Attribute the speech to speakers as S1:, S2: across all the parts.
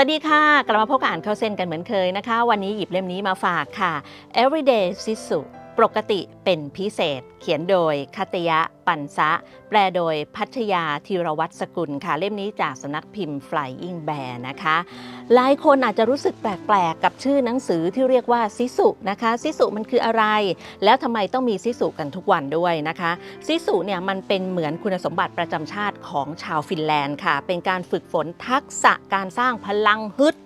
S1: วัสดีค่ะ กลับมาพบกับอ่านเข้าเส้นกันเหมือนเคยนะคะ วันนี้หยิบเล่มนี้มาฝากค่ะ Everyday Sisu ปกติเป็นพิเศษ เขียนโดยคัตยะปันซะ แปลโดยพัชยาธีรวัตรสกุลค่ะ เล่มนี้จากสำนักพิมพ์ Flying Bear นะคะ หลายคนอาจจะรู้สึกแปลกๆ กับชื่อหนังสือที่เรียกว่าซิสุนะคะซิสุมันคืออะไร แล้วทำไมต้องมีซิสุกันทุกวันด้วยนะคะซิสุเนี่ยมันเป็นเหมือนคุณสมบัติประจำชาติของชาวฟินแลนด์ค่ะ เป็นการฝึกฝนทักษะการสร้างพลังฮึด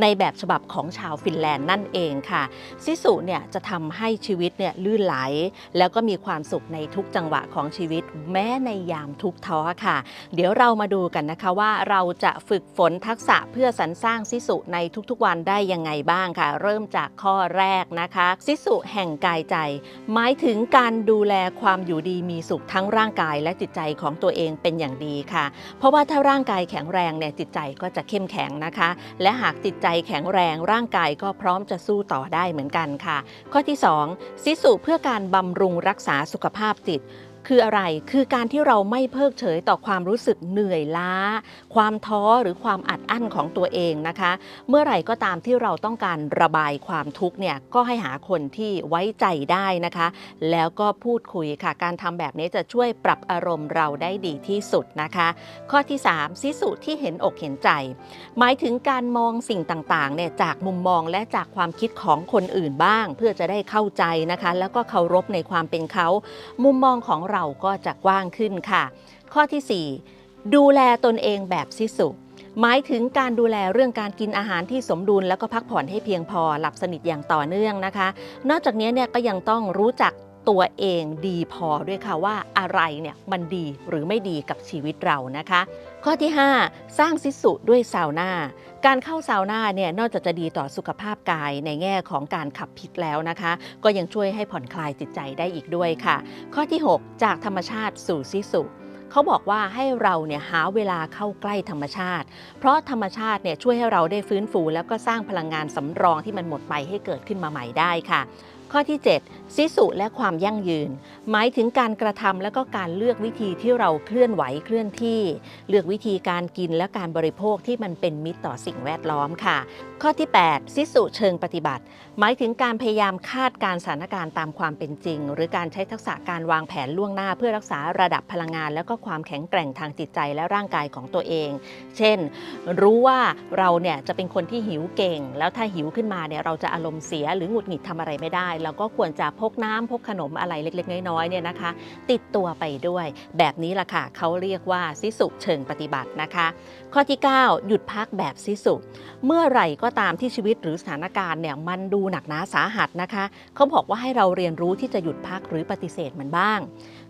S1: ในแบบฉบับของชาวฟินแลนด์นั่นเองค่ะ ซิสุเนี่ยจะทำให้ชีวิตเนี่ยลื่นไหล แล้วก็มีความสุขในทุกจังหวะของชีวิต แม้ในยามทุกท้อค่ะ เดี๋ยวเรามาดูกันนะคะว่าเราจะฝึกฝนทักษะเพื่อสรรสร้างซิสุในทุกๆวันได้ยังไงบ้างค่ะ เริ่มจากข้อแรกนะคะ ซิสุแห่งกายใจ หมายถึงการดูแลความอยู่ดีมีสุขทั้งร่างกายและจิตใจของตัวเองเป็นอย่างดีค่ะ เพราะว่าถ้าร่างกายแข็งแรงเนี่ยจิตใจก็จะเข้มแข็งนะคะ และหากจิตใจแข็งแรงร่างกายก็พร้อมจะสู้ต่อได้เหมือนกันค่ะ ข้อที่2ซิสุเพื่อการบำรุงรักษาสุขภาพจิต คืออะไร คือการที่เราไม่เพิกเฉยต่อความรู้สึกเหนื่อยล้า ความท้อหรือความอัดอั้นของตัวเองนะคะ เมื่อไหร่ก็ตามที่เราต้องการระบายความทุกข์เนี่ย ก็ให้หาคนที่ไว้ใจได้นะคะ แล้วก็พูดคุยค่ะ การทำแบบนี้จะช่วยปรับอารมณ์เราได้ดีที่สุดนะคะ ข้อที่3ซิสุที่เห็นอกเห็นใจ หมายถึงการมองสิ่งต่างๆเนี่ยจากมุมมองและจากความคิดของคนอื่นบ้าง เพื่อจะได้เข้าใจนะคะ แล้วก็เคารพในความเป็นเขา มุมมองของเราก็จะกว้างขึ้นค่ะ ข้อทีสี่4 ดูแลตนเองแบบซิสุหมายถึงการดูแลเรื่องการกินอาหารที่สมดุลแล้วก็พักผ่อนให้เพียงพอหลับสนิทอย่างต่อเนื่องนะคะ นอกจากนี้เนี่ยก็ยังต้องรู้จัก ตัวเองดีพอด้วยค่ะว่าอะไรเนี่ยมันดีหรือไม่ดีกับชีวิตเรานะคะ ข้อที่ 5 สร้างซิสุด้วยซาวน่าการเข้าซาวน่าเนี่ยนอกจากจะดีต่อสุขภาพกายในแง่ของการขับพิษแล้วนะคะ ก็ยังช่วยให้ผ่อนคลายจิตใจได้อีกด้วยค่ะ ข้อที่ 6 จากธรรมชาติสู่ซิสุเขาบอกว่าให้เราเนี่ยหาเวลาเข้าใกล้ธรรมชาติ เพราะธรรมชาติเนี่ยช่วยให้เราได้ฟื้นฟู แล้วก็สร้างพลังงานสำรองที่มันหมดไปให้เกิดขึ้นมาใหม่ได้ค่ะ ข้อที่7ซิสุและความยั่งยืน หมายถึงการกระทำและก็การเลือกวิธีที่เราเคลื่อนไหวเคลื่อนที่ เลือกวิธีการกินและการบริโภคที่มันเป็นมิตรต่อสิ่งแวดล้อมค่ะ ข้อที่8ซิสุเชิงปฏิบัติ หมายถึงการพยายามคาดการสถานการณ์ตามความเป็นจริง หรือการใช้ทักษะการวางแผนล่วงหน้า เพื่อรักษาระดับพลังงาน และก็ความแข็งแกร่งทางจิตใจและร่างกายของตัวเอง เช่น รู้ว่าเราเนี่ยจะเป็นคนที่หิวเก่ง แล้วถ้าหิวขึ้นมาเนี่ยเราจะอารมณ์เสียหรือหงุดหงิดทำอะไรไม่ได้เราก็ควรจะพกน้ำพกขนมอะไรเล็ก ๆ น้อยๆเนี่ยนะคะ ติดตัวไปด้วย แบบนี้ล่ะค่ะเขาเรียกว่าซิสุเชิงปฏิบัตินะคะ ข้อที่ 9 หยุดพักแบบซิสุ เมื่อไหร่ก็ตามที่ชีวิตหรือสถานการณ์เนี่ยมันดูหนักหนาสาหัสนะคะเขาบอกว่าให้เราเรียนรู้ที่จะหยุดพักหรือปฏิเสธมันบ้าง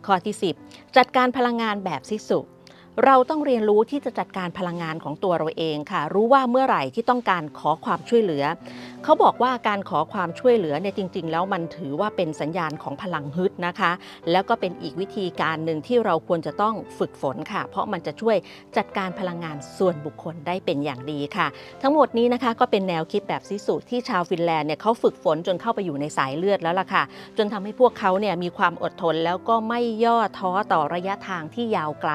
S1: ข้อที่ 10 จัดการพลังงานแบบซิสุเราต้องเรียนรู้ที่จะจัดการพลังงานของตัวเราเองค่ะ รู้ว่าเมื่อไหร่ที่ต้องการขอความช่วยเหลือ เขาบอกว่าการขอความช่วยเหลือเนี่ยจริง ๆ แล้วมันถือว่าเป็นสัญญาณของพลังฮึดนะคะ แล้วก็เป็นอีกวิธีการหนึ่งที่เราควรจะต้องฝึกฝนค่ะ เพราะมันจะช่วยจัดการพลังงานส่วนบุคคลได้เป็นอย่างดีค่ะ ทั้งหมดนี้นะคะก็เป็นแนวคิดแบบซิสุที่ชาวฟินแลนด์เนี่ยเขาฝึกฝนจนเข้าไปอยู่ในสายเลือดแล้วล่ะค่ะ จนทำให้พวกเขาเนี่ยมีความอดทนแล้วก็ไม่ย่อท้อต่อระยะทางที่ยาวไกล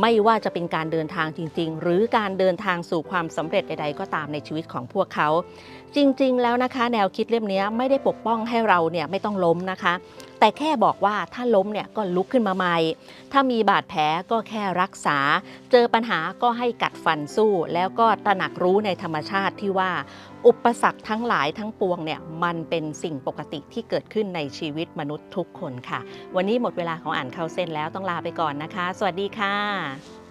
S1: ไม่ว่าจะเป็นการเดินทางจริง ๆ หรือการเดินทางสู่ความสำเร็จใด ๆ ก็ตามในชีวิตของพวกเขาจริงริงๆ แล้วนะคะ แนวคิดเล่มนี้ไม่ได้ปกป้องให้เราเนี่ยไม่ต้องล้มนะคะ แต่แค่บอกว่าถ้าล้มเนี่ยก็ลุกขึ้นมาใหม่ ถ้ามีบาดแผลก็แค่รักษา เจอปัญหาก็ให้กัดฟันสู้ แล้วก็ตระหนักรู้ในธรรมชาติที่ว่า อุปสรรคทั้งหลายทั้งปวงเนี่ยมันเป็นสิ่งปกติที่เกิดขึ้นในชีวิตมนุษย์ทุกคนค่ะ วันนี้หมดเวลาของอ่านข้าวเส้นแล้วต้องลาไปก่อนนะคะ สวัสดีค่ะ